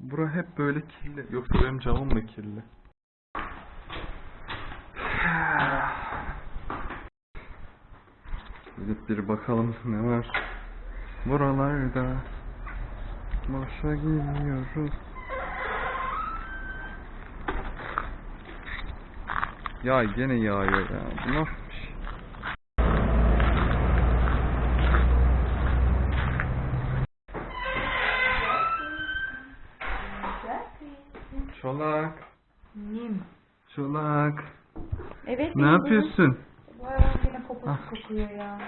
Bura hep böyle kirli. Yoksa benim camım mı kirli? Gidip bir bakalım ne var. Buralarda boşa gidiyoruz. Ya gene yağıyor ya. Bu nasıl Çolak. Nim. Çolak. Evet. Ne yapıyorsun? Hayvan yine poposu Ah. kokuyor ya.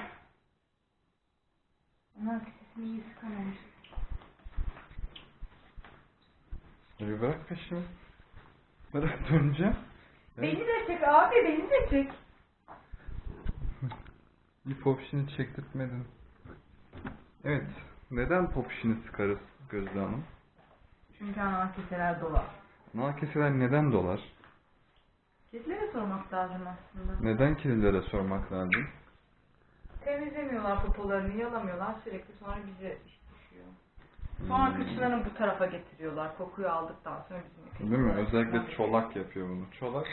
Onlar sesini iyi sıkamamış. Bir bırak peşimi. Bırak döneceğim. Beni de çek abi beni de çek. Bir pop işini çektirtmedin. Evet. Neden pop işini sıkarız Gözde Hanım? Çünkü ana keseler Nakeseler neden dolar? Kesilere sormak lazım aslında. Neden kedilere sormak lazım? Temizlemiyorlar popolarını, yalamıyorlar sürekli sonra bize iş düşüyor. Sonra kıçlarını bu tarafa getiriyorlar kokuyu aldıktan sonra bizim Değil mi? Özellikle çolak yapıyor bunu. Çolak.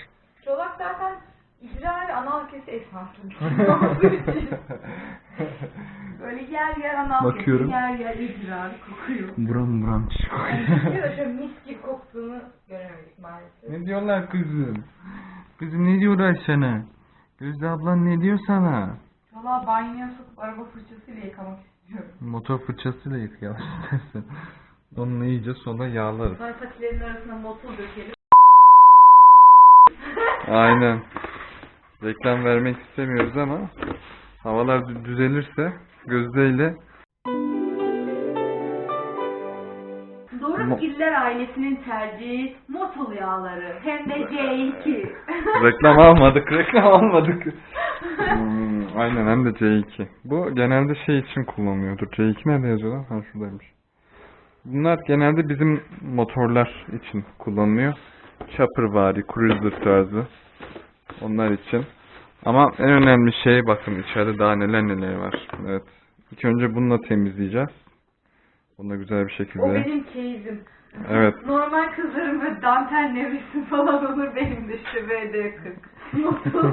Çolak zaten icra ve anal kesi esnasında. Böyle yer yer anal Bakıyorum. yer yer icra kokuyor. buram buram Yani bir de şöyle mis gibi koktuğunu göremedik maalesef. Ne diyorlar kızım? Kızım ne diyorlar sana? Gözde ablan ne diyor sana? Valla banyoya sokup araba fırçasıyla yıkamak istiyorum. Motor fırçasıyla yıkayalım istersen. Onunla iyice sola yağlarız. Sonra patilerin arasına motor dökelim. Aynen. Reklam vermek istemiyoruz ama havalar dü- düzelirse Gözde ile Mo- Doruk Giller ailesinin tercihi motul yağları. Hem de C2. reklam almadık, reklam almadık. Hmm, aynen hem de C2. Bu genelde şey için kullanılıyordur. C2 nerede yazıyor lan? Ha şuradaymış. Bunlar genelde bizim motorlar için kullanılıyor. Choppervari, cruiser tarzı. Onlar için. Ama en önemli şey bakın içeride daha neler neler var. Evet. İlk önce bununla temizleyeceğiz. Bunu da güzel bir o şekilde. benim keyfim. Evet. Normal kızların böyle dantel nevresim falan olur benim de işte VD40. Motul.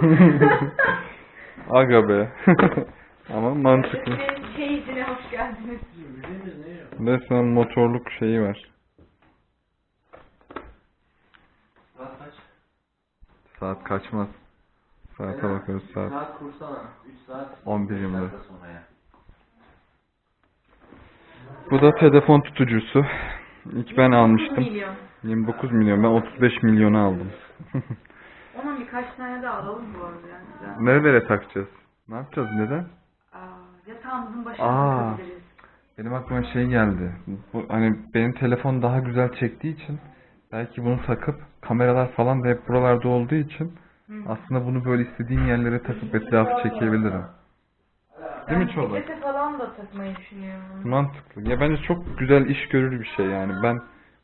Aga be. Ama mantıklı. Benim keyfine hoş geldiniz. Resmen motorluk şeyi var. Saat kaç? Saat kaçmaz. Saate bakıyoruz saat. Saat kursana. 3 saat. 11 beş yirmi dört. dakika sonra ya. Bu da telefon tutucusu. İlk ben almıştım. milyon. 29 milyon. Ben 35 milyona aldım. Ona birkaç tane daha alalım bu arada yani. Nerelere takacağız? Ne yapacağız? Neden? Aa, yatağımızın başına Aa. takabiliriz. Benim aklıma şey geldi. Bu, hani benim telefon daha güzel çektiği için belki bunu takıp kameralar falan da hep buralarda olduğu için. Aslında bunu böyle istediğim yerlere takıp etrafı çekebilirim. Değil mi Çolak? bisiklete falan da takmayı düşünüyorum. Mantıklı. Ya bence çok güzel iş görür bir şey yani. Ben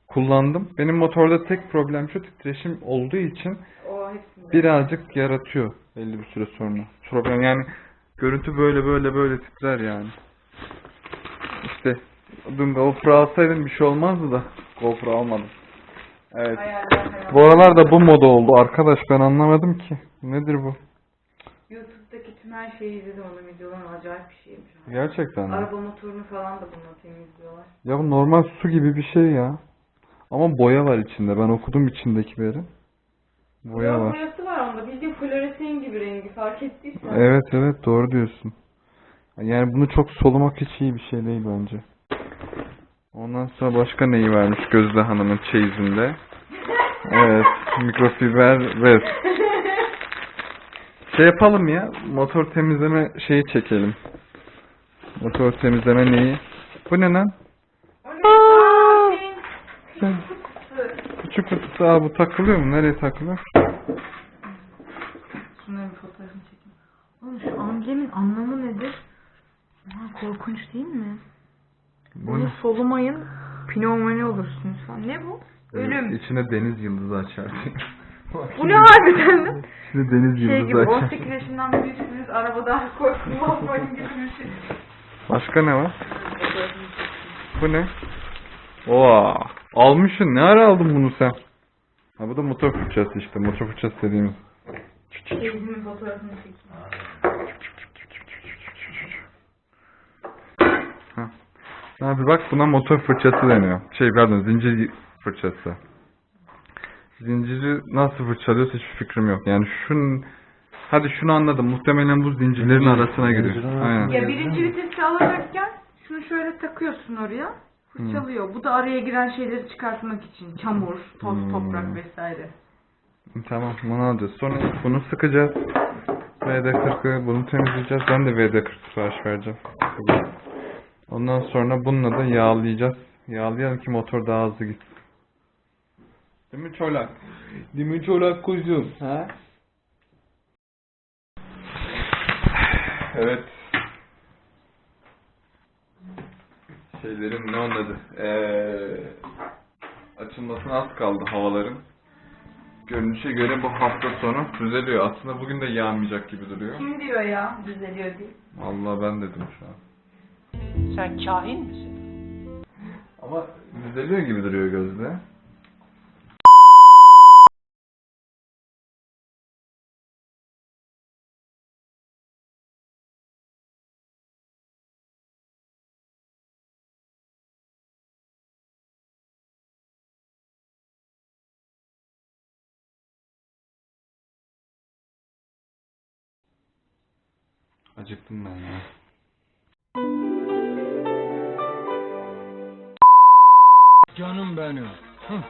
kullandım. Benim motorda tek problem şu titreşim olduğu için O birazcık yaratıyor belli bir süre sonra. Problem yani görüntü böyle böyle böyle titrer yani. İşte dün GoPro alsaydım bir şey olmazdı da GoPro almadım. Evet. Hayaller hayaller. Bu aralar da bu moda oldu arkadaş ben anlamadım ki. Nedir bu? YouTube'daki tüm her şeyi izledim onun videolarını acayip bir şeymiş. Gerçekten mi? Araba motorunu falan da bununla temizliyorlar. Ya bu normal su gibi bir şey ya. Ama boya var içinde. Ben okudum içindekileri. Boya Yok, var. boyası var onda. Bildiğin floresen gibi rengi fark ettiysen. Evet evet doğru diyorsun. Yani bunu çok solumak hiç iyi bir şey değil bence. Ondan sonra başka neyi vermiş Gözde Hanım'ın çeyizinde? Evet mikrofiber bez. Şey yapalım ya motor temizleme şeyi çekelim. Motor temizleme neyi? Bu ne lan? Küçük kutusu aa bu takılıyor mu? Nereye takılıyor? Şunların fotoğrafını çekeyim. Oğlum şu amblemin anlamı nedir? Korkunç değil mi? Bu Bunu solumayın pnömoni olursunuz falan. Ne bu? Ölüm. İçine deniz yıldızı açar. Bu ne harbiden lan? İçine deniz Şey yıldızı gibi açar. 18 yaşından büyüksünüz arabada korkmam gibi bir şey. Başka ne var? Bu ne? Oha. Almışsın. Ne ara aldın bunu sen? Ha bu da motor fırçası işte. Motor fırçası dediğimiz. Teyzemin fotoğrafını çekeyim. Ha. Abi bak buna motor fırçası deniyor. Şey pardon zincir fırçası. Zinciri nasıl fırçalıyorsa hiçbir fikrim yok. Yani şun hadi şunu anladım. Muhtemelen bu zincirlerin arasına giriyor. Aynen. Ya birinci vitesi alacakken şunu şöyle takıyorsun oraya. Fırçalıyor. Bu da araya giren şeyleri çıkartmak için. Çamur, toz, Hmm. toprak vesaire. Tamam bunu alacağız. Sonra bunu sıkacağız. VD40'ı bunu temizleyeceğiz. Ben de VD40 sipariş vereceğim. Ondan sonra bununla da yağlayacağız. Yağlayalım ki motor daha hızlı gitsin. Değil mi çolak? Değil mi çolak kuzum? Ha? Evet. Şeylerin ne onun adı? Ee, açılmasına az kaldı havaların. Görünüşe göre bu hafta sonu düzeliyor. Aslında bugün de yağmayacak gibi duruyor. Kim diyor ya düzeliyor diye. Vallahi ben dedim şu an. Sen kahin misin? Ama düzeliyor gibi duruyor gözde. Acıktım ben ya. Canım benim. Hıh.